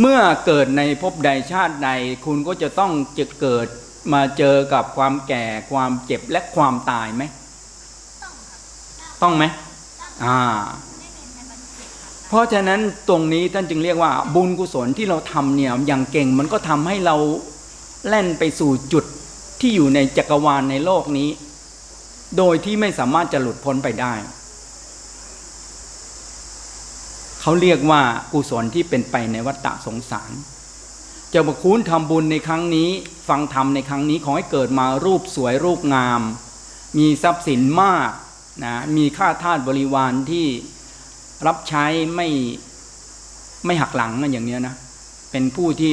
เมื่อเกิดในภพใดชาติใดคุณก็จะต้องจะเกิดมาเจอกับความแก่ความเจ็บและความตายไหม ต้องไหมอ่า เพราะฉะนั้นตรงนี้ท่านจึงเรียกว่า บุญกุศลที่เราทำเนี่ยอย่างเก่งมันก็ทำให้เราแล่นไปสู่จุดที่อยู่ในจักรวาลในโลกนี้ โดยที่ไม่สามารถจะหลุดพ้นไปได้ เขาเรียกว่ากุศลที่เป็นไปในวัฏฏะสงสารเจ้าประคุณทำบุญในครั้งนี้ ฟังธรรมในครั้งนี้ขอให้เกิดมารูปสวยรูปงาม มีทรัพย์สินมากนะมีค่าทาสบริวารที่รับใช้ไม่ไม่หักหลังอะอย่างเนี้ยนะเป็นผู้ที่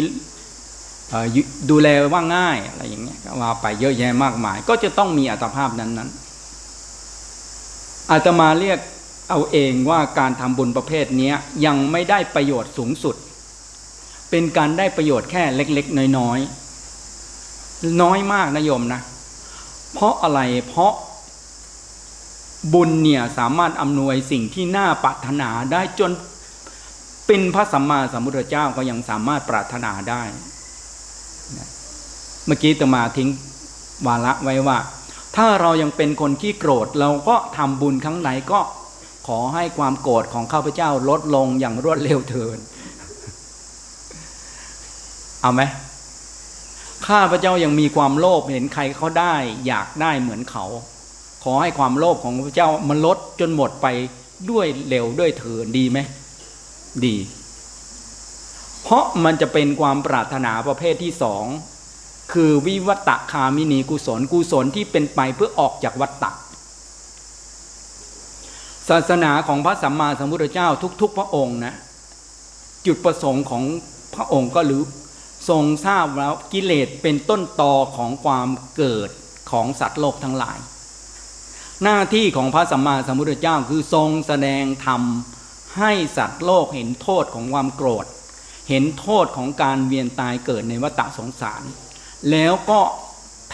ดูแลว่าง่ายอะไรอย่างเงี้ยก็ว่าไปเยอะแยะมากมาย ก็จะต้องมีอัตภาพนั้นนั้นอาตมาเรียก เอาเองว่าการทำบุญประเภทนี้ยังไม่ได้ประโยชน์สูงสุด เป็นการได้ประโยชน์แค่เล็กๆ น้อยๆ น้อยมากนะโยมนะ เพราะอะไรเพราะบุญเนี่ยสามารถอำนวยสิ่งที่น่าปรารถนาได้จนเป็นพระสัมมาสัมพุทธเจ้าก็ยังสามารถปรารถนาได้ เมื่อกี้ตมาทิ้งวาระไว้ว่า ถ้าเรายังเป็นคนขี้โกรธเราก็ทำบุญครั้งไหนก็ ขอให้ความโกรธของข้าพเจ้าลดลงอย่างรวดเร็วเถิดเอาไหมข้าพเจ้ายังมีความโลภเห็นใครเขาได้ อยากได้เหมือนเขา ขอให้ความโลภของพระเจ้ามันลดจนหมดไปด้วยเร็วด้วยเถิดดีไหมดี เพราะมันจะเป็นความปรารถนาประเภทที่สองคือวิวัตคามินีกุศลกุศลที่เป็นไปเพื่อออกจากวัฏฏะ ศาสนาของพระสัมมาสัมพุทธเจ้าทุก ๆ พระองค์นะจุดประสงค์ของพระองค์ก็รู้ทรงทราบแล้วกิเลสเป็นต้นตอของความเกิดของสัตว์โลกทั้งหลาย หน้าที่ของพระสัมมาสัมพุทธเจ้าคือทรงแสดงธรรมให้สัตว์โลกเห็นโทษของความโกรธ เห็นโทษของการเวียนตายเกิดในวัฏสงสาร แล้วก็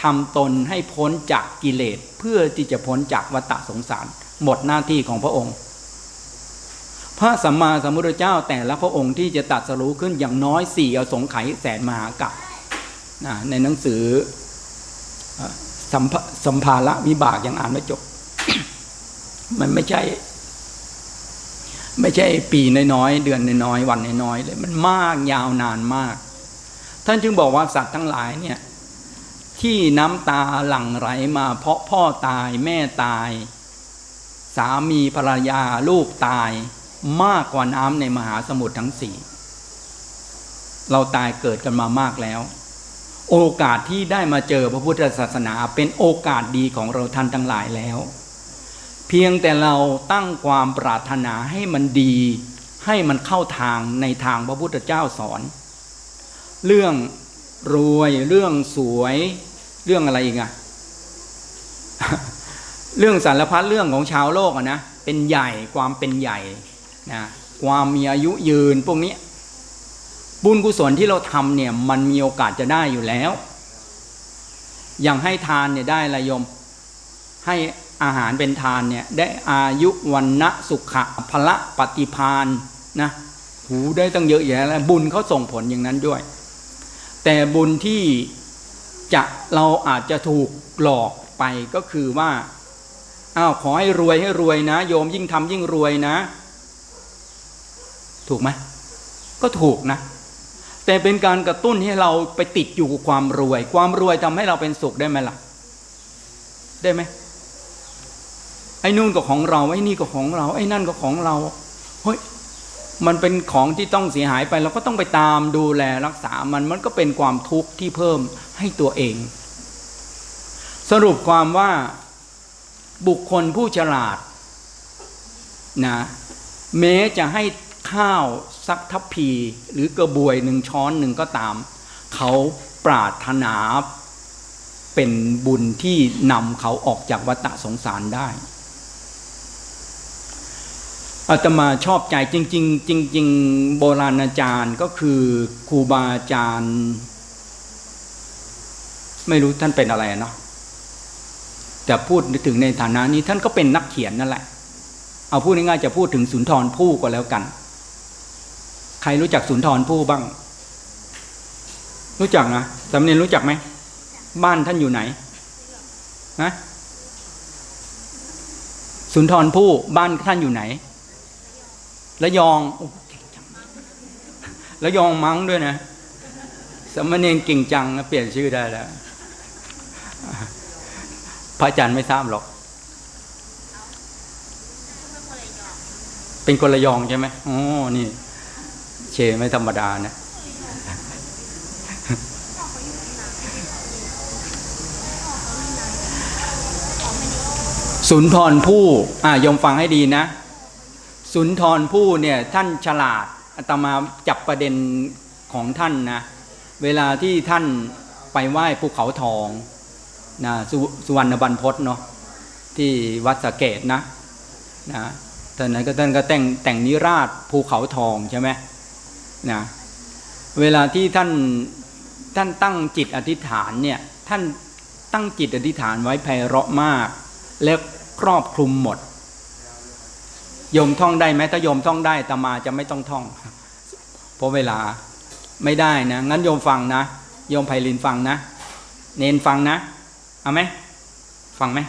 ทำตนให้พ้นจากกิเลสเพื่อที่จะพ้นจากวัฏสงสาร หมดหน้าที่ของพระองค์ พระสัมมาสัมพุทธเจ้าแต่ละพระองค์ที่จะตัดสรู้ขึ้นอย่างน้อยสี่อสงไขยแสนมหากัปในหนังสือสัมภสัมภาระวิบากยังอ่านไม่จบ มันไม่ใช่ ไม่ใช่ปีน้อยๆเดือนน้อยๆวันน้อยๆเลยมันมากยาวนานมาก ท่านจึงบอกว่าสัตว์ทั้งหลายเนี่ยที่น้ำตาหลั่งไหลมาเพราะพ่อตายแม่ตาย สามีภรรยาลูกตายมากกว่าน้ำในมหาสมุทรทั้งสี่เราตายเกิดกันมามากแล้ว โอกาสที่ได้มาเจอพระพุทธศาสนาเป็นโอกาสดีของเราท่านทั้งหลายแล้ว เพียงแต่เราตั้งความปรารถนาให้มันดี ให้มันเข้าทางในทางพระพุทธเจ้าสอน เรื่องรวยเรื่องสวย เรื่องอะไรอีกอะ เรื่องสารพัดเรื่องของชาวโลกอะนะเป็นใหญ่ความเป็นใหญ่นะความมีอายุยืนพวกนี้บุญกุศลที่เราทำเนี่ยมันมีโอกาสจะได้อยู่แล้ว อย่างให้ทานเนี่ยได้อะยม ให้อาหารเป็นทานเนี่ยได้อายุวันนะสุขะพละปฏิพานนะหูได้ตั้งเยอะแยะแล้วบุญเขาส่งผลอย่างนั้นด้วย แต่บุญที่จะเราอาจจะถูกหลอกไปก็คือว่า อ้าวขอให้รวยให้รวยนะ โยมยิ่งทำยิ่งรวยนะ ถูกไหมก็ถูกนะ แต่เป็นการกระตุ้นให้เราไปติดอยู่กับความรวย ความรวยทำให้เราเป็นสุขได้ไหมล่ะ ได้ไหมไอ้นู่นก็ของเราไอ้นี่ก็ของเรา ไอ้นั่นก็ของเราเฮ้ยมันเป็นของที่ต้องเสียหายไปเราก็ต้องไปตามดูแลรักษามันมันก็เป็นความทุกข์ที่เพิ่มให้ตัวเอง สรุปความว่า บุคคลผู้ฉลาดนะแม้จะให้ข้าวสักทัพพีหรือกระบวยหนึ่งช้อนหนึ่งก็ตาม เขาปรารถนาเป็นบุญที่นำเขาออกจากวัฏสงสารได้อาตมาชอบใจจริง ๆ จริง ๆ โบราณอาจารย์ก็คือครูบาอาจารย์ ไม่รู้ท่านเป็นอะไรเนาะ แต่พูดถึงในฐานะนี้ท่านก็เป็นนักเขียนนั่นแหละ เอาพูดง่ายๆจะพูดถึงสุนทรภู่ก็แล้วกัน ใครรู้จักสุนทรภู่บ้าง รู้จักนะสำเนียนรู้จักไหมบ้านท่านอยู่ไหนนะสุนทรภู่บ้านท่านอยู่ไหนระยองระยองมั้งด้วยนะสำเนียนเก่งจังเปลี่ยนชื่อได้แล้ว พระอาจารย์ไม่ทราบหรอก เป็นคนระยองใช่ไหมอ๋อนี่ เชไม่ธรรมดานะสุนทรภู่อ่ายมฟังให้ดีนะ สุนทรภู่เนี่ยท่านฉลาดอาตมาจับประเด็นของท่านนะ เวลาที่ท่านไปไหว้ภูเขาทอง นะสสุวรรณบรรพตเนาะที่วัดสะเกตนะนะตอนนั้นก็ท่านก็แต่งแต่งนิราชภูเขาทองใช่ไหมนะเวลาที่ท่านท่านตั้งจิตอธิษฐานเนี่ยท่านตั้งจิตอธิษฐานไว้ไพเราะมาก และครอบคลุมหมดโยมท่องได้ไหมถ้าโยมท่องได้ตมาจะไม่ต้องท่องเพราะเวลาไม่ได้นะงั้นโยมฟังนะโยมไพลินฟังนะ เนนฟังนะ เอาไหมฟังไหม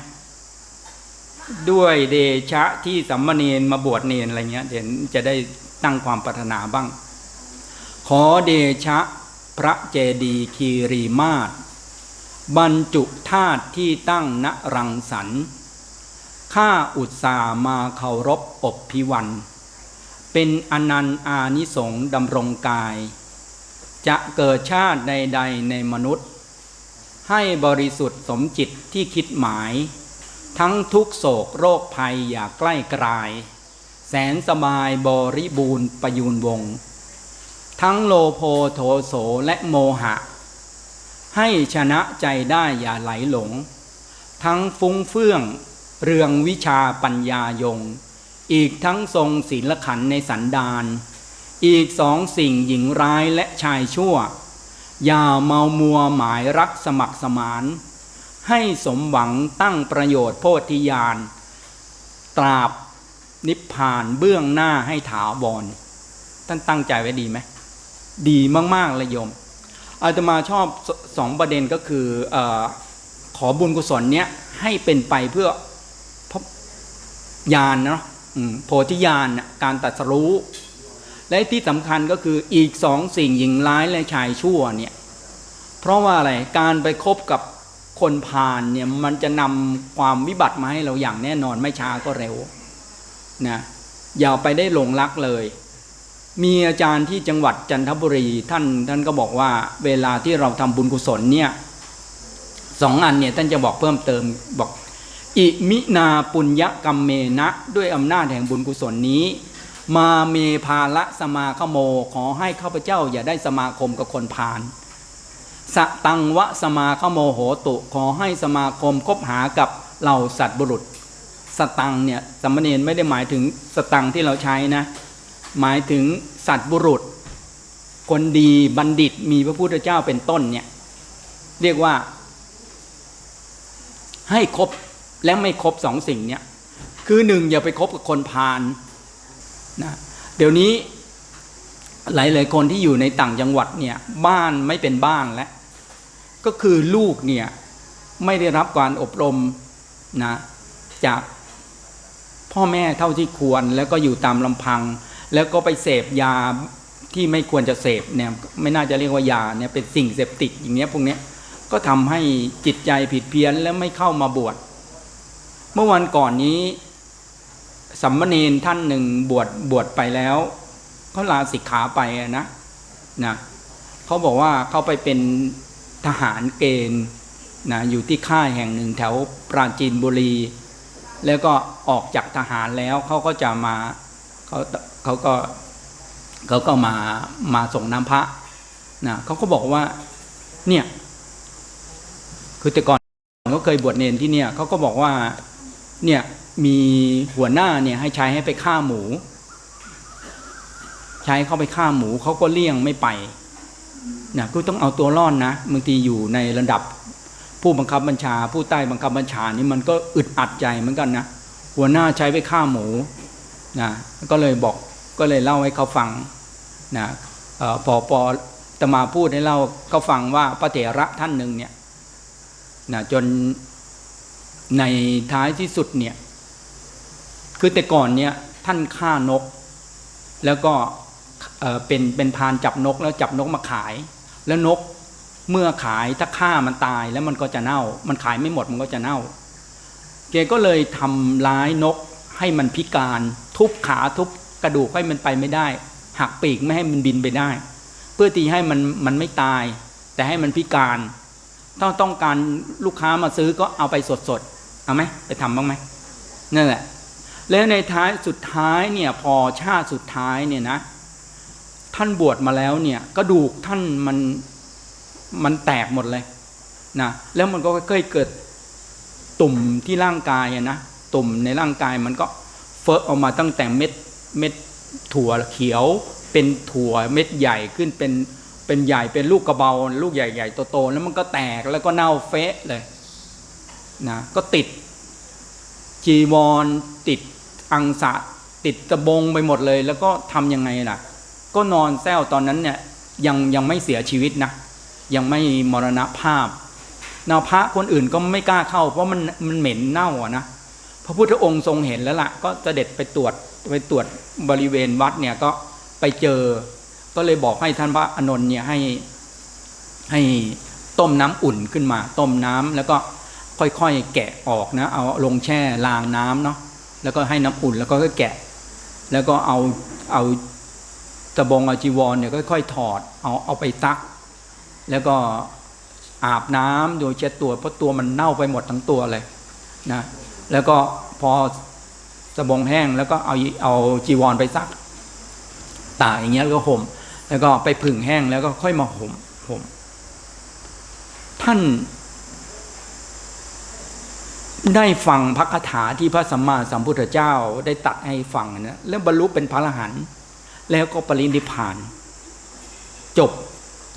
ด้วยเดชะที่สัมมาเนนมาบวชเนนอะไรเงี้ยเดี๋ยวจะได้ตั้งความปรารถนาบ้าง ขอเดชะพระเจดีย์คีรีมาศบรรจุธาตุที่ตั้งณรังสรรค์ข้าอุตสามาเคารพอบพิวัน เป็นอนันต์อานิสงส์ดำรงกาย จะเกิดชาติใดๆในมนุษย์ ให้บริสุทธิ์สมจิตที่คิดหมาย ทั้งทุกโศกโรคภัยอย่าใกล้กลาย แสนสบายบริบูรณ์ประยูนวง ทั้งโลโพโทโสและโมหะ ให้ชนะใจได้อย่าไหลหลง ทั้งฟุ้งเฟื่อง เรืองวิชาปัญญายง อีกทั้งทรงศีลขันในสันดานอีกสองสิ่งหญิงร้ายและชายชั่ว อย่าเมามัวหมายรักสมัครสมาน ให้สมหวังตั้งประโยชน์โพธิญาณตราบนิพพานเบื้องหน้าให้ถาวรท่านตั้งใจไว้ดีไหม ดีมาก ๆ เลยโยม อาตมาชอบสสองประเด็นก็คืออขอบุญกุศลเนี้ยให้เป็นไปเพื่อพบญาณเนาะโพธิญาณการตรัสรู้ และที่สำคัญก็คืออีกสองสิ่งหญิงร้ายและชายชั่วเนี่ยเพราะว่าอะไรการไปคบกับคนพาลเนี่ยมันจะนำความวิบัติมาให้เราอย่างแน่นอนไม่ช้าก็เร็วนะอย่าไปได้หลงรักเลย มีอาจารย์ที่จังหวัดจันทบุรีท่านท่านก็บอกว่าเวลาที่เราทำบุญกุศลเนี่ยสองอันเนี่ยท่านจะบอกเพิ่มเติมบอก อิมินาปุญญกรรมเมนะ ด้วยอำนาจแห่งบุญกุศลนี้ มาเมภาละสมาคโม ขอให้ข้าพเจ้าอย่าได้สมาคมกับคนพาลสตังวะสมาคโมโหตุ ขอให้สมาคมคบหากับเหล่าสัตว์บุรุษ สตังเนี่ยสมณเณรไม่ได้หมายถึงสตังที่เราใช้นะ หมายถึงสัตว์บุรุษ คนดีบัณฑิตมีพระพุทธเจ้าเป็นต้นเนี่ยเรียกว่า ให้ครบและไม่ครบสองสิ่งเนี่ยคือหนึ่งอย่าไปคบกับคนพาล นะเดี๋ยวนี้หลายๆคนที่อยู่ในต่างจังหวัดเนี่ยบ้านไม่เป็นบ้านแล้วก็คือลูกเนี่ยไม่ได้รับการอบรมนะจากพ่อแม่เท่าที่ควรแล้วก็อยู่ตามลำพัง แล้วก็ไปเสพยาที่ไม่ควรจะเสพเนี่ยไม่น่าจะเรียกว่ายาเนี่ยเป็นสิ่งเสพติดอย่างเงี้ยพวกเนี้ยก็ทำให้จิตใจผิดเพี้ยนและไม่เข้ามาบวชเมื่อวันก่อนนี้ สัมมเนนท่านหนึ่งบวชบวชไปแล้วเขาลาสิกขาไปนะนะเขาบอกว่าเขาไปเป็นทหารเกณฑ์นะอยู่ที่ค่ายแห่งหนึ่งแถวปราจีนบุรี แล้วก็ออกจากทหารแล้วเขาก็จะมาเขาเขาก็เขาก็มามาส่งน้ำพระนะเขาก็บอกว่าเนี่ยคือแต่ก่อนเขาเคยบวชเนนที่เนี่ยเขาก็บอกว่าเนี่ย มีหัวหน้าเนี่ยให้ใช้ให้ไปฆ่าหมู ใช้เข้าไปฆ่าหมูเขาก็เลี่ยงไม่ไปนะก็ต้องเอาตัวรอดนะบางทีอยู่ในระดับผู้บังคับบัญชา ผู้ใต้บังคับบัญชานี่มันก็อึดอัดใจเหมือนกันนะหัวหน้าใช้ไปฆ่าหมูนะก็เลยบอกก็เลยเล่าให้เขาฟังนะออพอพอตมาพูดให้เราก็ฟังว่าพระเถระท่านหนึ่งเนี่ยนะจนในท้ายที่สุดเนี่ย คือแต่ก่อนเนี่ยท่านฆ่านก แล้วก็เป็นเป็นพานจับนกแล้วจับนกมาขาย แล้วนกเมื่อขายถ้าฆ่ามันตายแล้วมันก็จะเน่า มันขายไม่หมดมันก็จะเน่าแกก็เลยทำร้ายนกให้มันพิการ ทุบขาทุบกระดูกให้มันไปไม่ได้หักปีกไม่ให้มันบินไปได้ เพื่อที่ให้มันมันไม่ตาย แต่ให้มันพิการถ้าต้องการลูกค้ามาซื้อก็เอาไปสดๆเอาไหมไปทำบ้างไหมนั่นแหละ แล้วในท้ายสุดท้ายเนี่ยพอชาติสุดท้ายเนี่ยนะ ท่านบวชมาแล้วเนี่ยกระดูกท่านมันมันแตกหมดเลยนะแล้วมันก็ค่อยๆเกิดตุ่มที่ร่างกายอะนะตุ่มในร่างกายมันก็เฟอะออกมาตั้งแต่เม็ดเม็ดถั่วเขียว เป็นถั่วเม็ดใหญ่ขึ้นเป็นเป็นใหญ่เป็นลูกกระเบาลูกใหญ่ๆโตๆแล้วมันก็แตกแล้วก็เน่าเฟะเลยนะก็ติดจีวรติด อังสะติดตะบงไปหมดเลย แล้วก็ทำยังไงล่ะ ก็นอนแซวตอนนั้นเนี่ยยังยังไม่เสียชีวิตนะ ยังไม่มรณภาพนาพระคนอื่นก็ไม่กล้าเข้า เพราะมันมันเหม็นเน่าอะนะพระพุทธองค์ทรงเห็นแล้วล่ะ ก็เสด็จไปตรวจไปตรวจบริเวณวัดเนี่ยก็ไปเจอ ก็เลยบอกให้ท่านพระอนนท์เนี่ยให้ให้ต้มน้ำอุ่นขึ้นมา ต้มน้ำแล้วก็ค่อยๆแกะออกนะ เอาลงแช่ล้างน้ำเนาะ แล้วก็ให้น้ำอุ่นแล้วก็แกะ แล้วก็เอาเอาตะบงเอาจีวรเนี่ยค่อยๆถอดเอาเอาไปซัก แล้วก็อาบน้ำโดยเช็ดตัวเพราะตัวมันเน่าไปหมดทั้งตัวเลยนะแล้วก็พอสบงแห้งแล้วก็เอาเอาจีวรไปซักตากอย่างเงี้ยแล้วก็ห่มแล้วก็ไปผึ่งแห้งแล้วก็ค่อยมาห่มห่มท่าน ได้ฟังพระคาถาที่พระสัมมาสัมพุทธเจ้าได้ตัดให้ฟังนะแล้วบรรลุเป็นพระอรหันต์แล้วก็ปรินิพาน จบ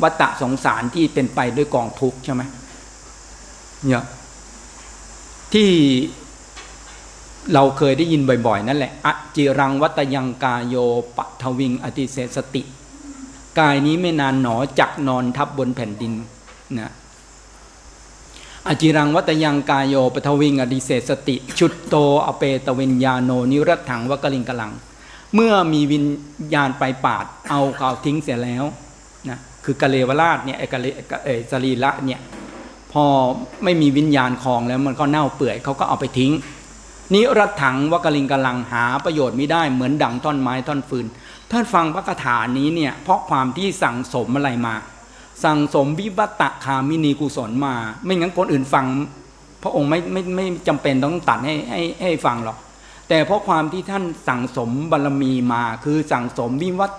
วัฏฏะสงสารที่เป็นไปด้วยกองทุกข์ใช่ไหมเนี่ยที่เราเคยได้ยินบ่อยๆ นั่นแหละอจิรังวัตยังกายโยปัทวิง อติเสสติ กายนี้ไม่นานหนอจักนอนทับบนแผ่นดินนะ อจิรังวัตยังกายโยปทวิงอดิเศสติ ชุดโตอเปตวิญญาโนนิรัตถังวกลิงกลัง เมื่อมีวิญญาณไปปาด เอาเขาทิ้งเสียแล้วนะคือกะเลวราชเนี่ยไอกะเลเอสรีระเนี่ยพอไม่มีวิญญาณคลองแล้วมันก็เน่าเปื่อยเขาก็เอาไปทิ้งนิรัตถังวกลิงกลังหาประโยชน์ไม่ได้เหมือนดังท่อนไม้ท่อนฟืนท่านฟังพระคาถานี้เนี่ยเพราะความที่สั่งสมอะไรมา สั่งสมวิวัตตคามินีกุศลมา ไม่งั้นคนอื่นฟัง พระองค์ไม่ไม่ไม่จำเป็นต้องตัดให้ให้ให้ฟังหรอก แต่เพราะความที่ท่านสั่งสมบารมีมา คือสั่งสมวิวัต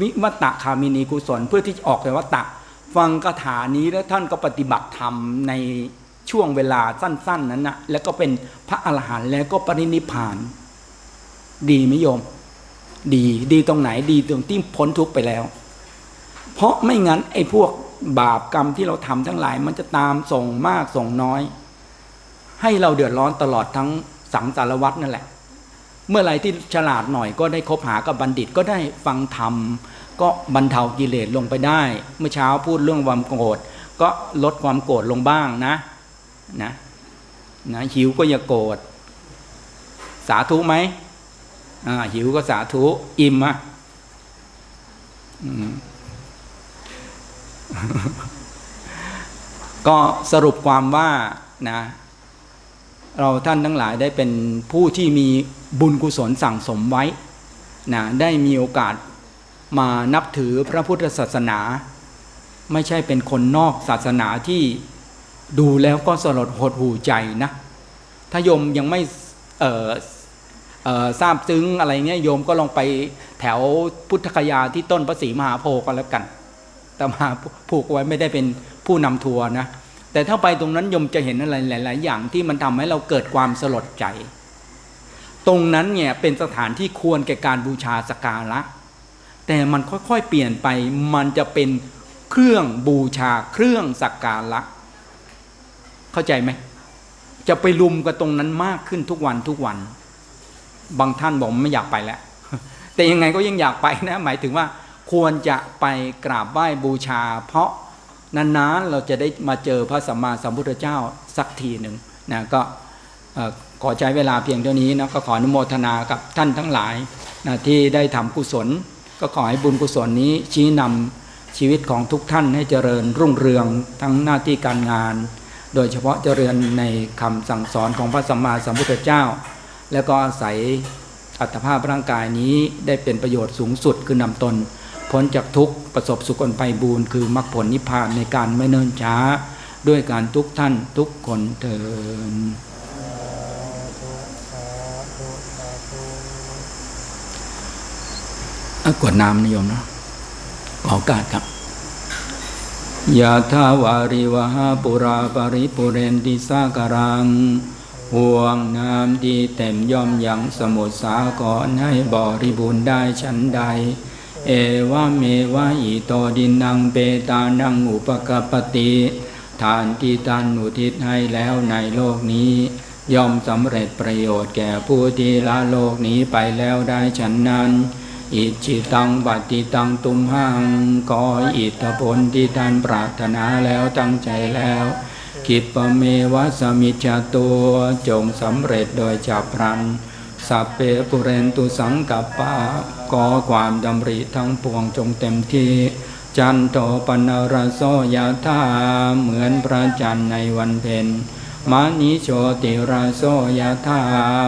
วิวัตตคามินีกุศล เพื่อที่จะออกจากวัตตะ ฟังคาถานี้แล้วท่านก็ปฏิบัติธรรมในช่วงเวลาสั้น ๆ นั้นนะแล้วก็เป็นพระอรหันต์แล้วก็ปรินิพพานดีไหมโยม ดีดีตรงไหนดีตรงที่พ้นทุกข์ไปแล้ว เพราะไม่งั้นไอ้พวกบาปกรรมที่เราทำทั้งหลาย มันจะตามส่งมากส่งน้อย ให้เราเดือดร้อนตลอดทั้งสังสารวัตรนั่นแหละ เมื่อไรที่ฉลาดหน่อยก็ได้คบหากับบัณฑิตก็ได้ฟังธรรมก็บรรเทากิเลสลงไปได้ เมื่อเช้าพูดเรื่องความโกรธก็ลดความโกรธลงบ้างนะนะนะหิวก็อย่าโกรธสาธุไหมอ่าหิวก็สาธุอิ่มอะอืม ก็สรุปความว่านะเราท่านทั้งหลายได้เป็นผู้ที่มีบุญกุศลสั่งสมไว้นะได้มีโอกาสมานับถือพระพุทธศาสนา ไม่ใช่เป็นคนนอกศาสนาที่ดูแล้วก็สลดหดหูใจนะถ้าโยมยังไม่ทราบซึ้งอะไรเงี้ยโยมก็ลองไปแถวพุทธคยาที่ต้นพระศรีมหาโพธิ์ก็แล้วกัน ต่มาผูกไว้ไม่ได้เป็นผู้นำทัวร์นะแต่ถ้าไปตรงนั้นยมจะเห็นอะไรหลาย ๆ อย่างที่มันทำให้เราเกิดความสลดใจ ตรงนั้นเนี่ยเป็นสถานที่ควรแก่การบูชาสกการะ แต่มันค่อย ๆ เปลี่ยนไปมันจะเป็นเครื่องบูชาเครื่องสักการะ เข้าใจไหมจะไปลุมกับตรงนั้นมากขึ้นทุกวันทุกวัน บางท่านบอกไม่อยากไปแล้ว แต่ยังไงก็ยังอยากไปนะ หมายถึงว่า ควรจะไปกราบไหว้บูชา เพราะนานๆเราจะได้มาเจอพระสัมมาสัมพุทธเจ้าสักทีหนึ่งนะก็ขอใช้เวลาเพียงเท่านี้นะก็ขออนุโมทนากับท่านทั้งหลายนะที่ได้ทำกุศล ก็ขอให้บุญกุศลนี้ชี้นำชีวิตของทุกท่านให้เจริญรุ่งเรืองทั้งหน้าที่การงาน โดยเฉพาะเจริญในคำสั่งสอนของพระสัมมาสัมพุทธเจ้า แล้วก็อาศัยอัตภาพร่างกายนี้ได้เป็นประโยชน์สูงสุดคือนำตน พ้นจากทุกข์ประสบสุขอันไปบูรณ์คือมรรคผลนิพพานในการไม่เนิ่นช้า ด้วยการทุกท่านทุกคนเถินกวดน้ำนิยมเนาะขอโอกาสครับยะทาวาริวหาปุราปริปุเรนติสาการังห่วงน้ำดีเต็มย่อมยังสมุทรสาครให้บริบูรณ์ได้ชั้นใด เอวะเมวะอิโตดินังเปตานังอุปกปปติทานที่ท่านอุทิศให้แล้วในโลกนี้ ย่อมสำเร็จประโยชน์แก่ผู้ที่ละโลกนี้ไปแล้วได้ฉันนั้น อิจิตังบัติตังตุมหังขออิทธผลที่ท่านปรารถนาแล้วตั้งใจแล้วกิปปเมวะสมิจตัวจงสำเร็จโดยจับพลัน สัพเพปุเรนตุสังกัปปะขอความดำริทั้งปวงจงเต็มที่ จันโทปนรโสยธาเหมือนพระจันทร์ในวันเพ็ญมานิโชติราโสยธา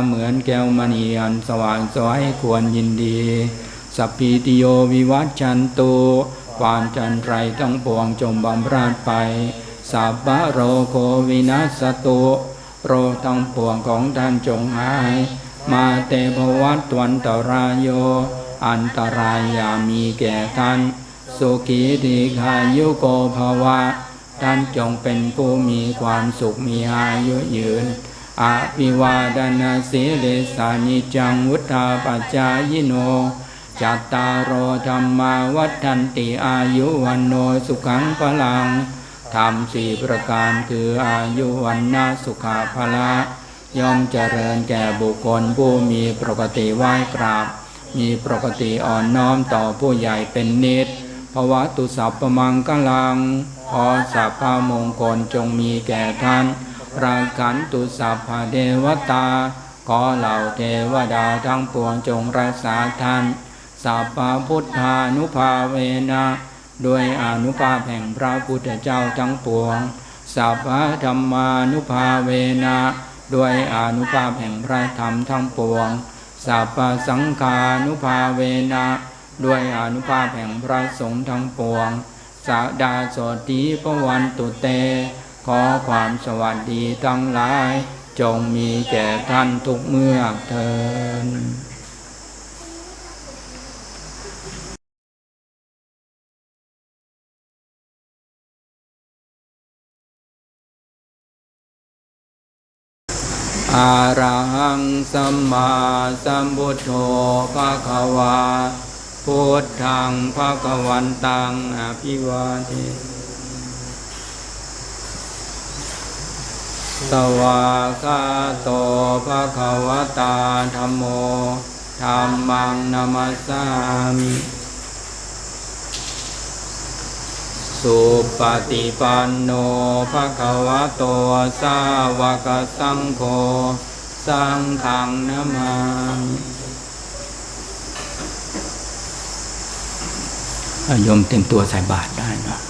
เหมือนแก้วมณีอันสว่างสวยควรยินดี สัพพิติโยวิวัชชันตุความจันไรทั้งปวงจงบำราดไปสัพพะโรโควินัสตุโรทั้งปวงของท่านจงหาย มาเตภวัตวันตรายโย อันตรายยามีแก่ท่าน สุขีทีขายุโกภวะ ท่านจงเป็นผู้มีความสุขมีอายุยืนอภิวาดนาสีเลสานิจังวุธาปัจจายโน จัตตารโอธรรมาวัฏันติอายุวันโนสุขังพลังธรรมสี่ประการคืออายุวันนาสุขาภละ ย่อมเจริญแก่บุคคลผู้มีปกติไหว้กราบ มีปกติอ่อนน้อมต่อผู้ใหญ่เป็นนิดภวะตุสัพพมังกลังขอสัพพมงคลจงมีแก่ท่านราขันตุสัพพเทวตา ขอเหล่าเทวดาทั้งปวงจงรักษาท่านสัพพพุทธานุภาเวนะด้วยอนุภาพแห่งพระพุทธเจ้าทั้งปวงสัพพธรรมานุภาเวนะ ด้วยอนุภาพแห่งพระธรรมทั้งปวง สัพพสังฆานุภาเวนะ ด้วยอนุภาพแห่งพระสงฆ์ทั้งปวงสาดาโสติปวันตุเต ขอความสวัสดีทั้งหลาย จงมีแก่ท่านทุกเมื่อเทิน อาระหังสัมมาสัมพุทโธภะคะวาพุทธังภะคะวันตังอภิวาเทสวากาโตภะคะวตาธัมโมธัมมังนามัสสามิ สุปฏิปันโนภะคะวะโตสาวกสังโฆสังฆังนะมามิโยมเต็มตัวใส่บาตรได้เนาะ